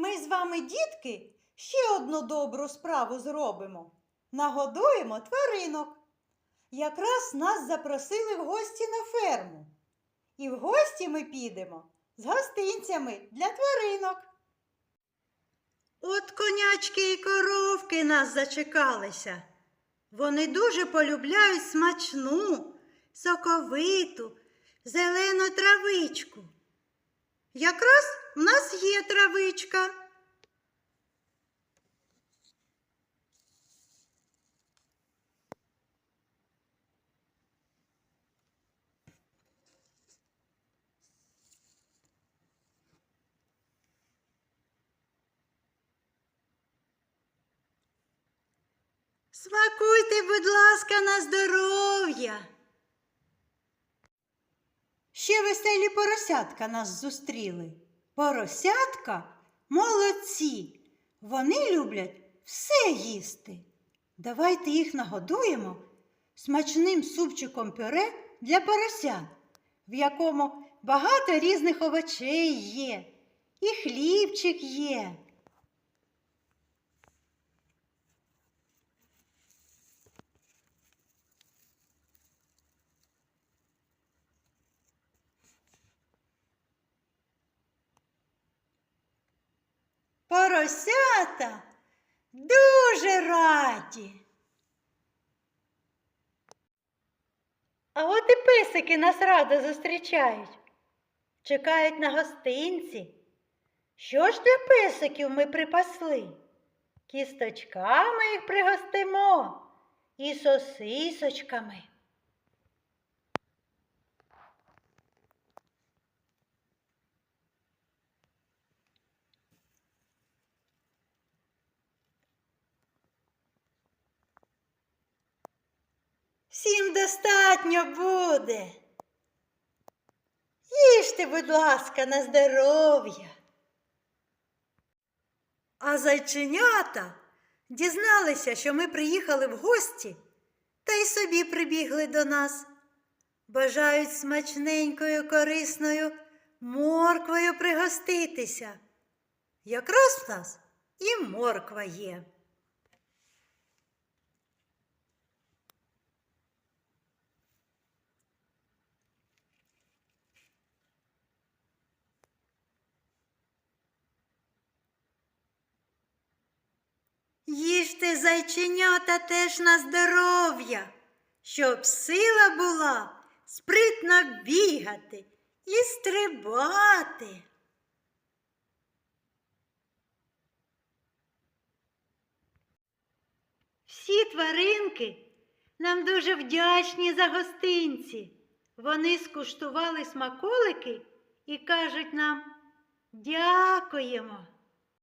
Ми з вами, дітки, ще одну добру справу зробимо. Нагодуємо тваринок. Якраз нас запросили в гості на ферму. І в гості ми підемо з гостинцями для тваринок. От конячки і коровки нас зачекалися. Вони дуже полюбляють смачну, соковиту, зелену травичку. Якраз в нас є травичка. Смакуйте, будь ласка, на здоров'я. Ще веселі поросятка нас зустріли. Поросятка молодці. Вони люблять все їсти. Давайте їх нагодуємо смачним супчиком пюре для поросят, в якому багато різних овочей є, і хлібчик є. Поросята дуже раді. А от і писики нас радо зустрічають, чекають на гостинці. Що ж для писиків ми припасли? Кісточками їх пригостимо і сосисочками. Достатньо буде. Їжте, будь ласка, на здоров'я. А зайченята дізналися, що ми приїхали в гості, та й собі прибігли до нас. Бажають смачненькою, корисною морквою пригоститися. Якраз в нас і морква є. Їжте зайченята теж на здоров'я, щоб сила була спритно бігати і стрибати. Всі тваринки нам дуже вдячні за гостинці. Вони скуштували смаколики і кажуть нам дякуємо.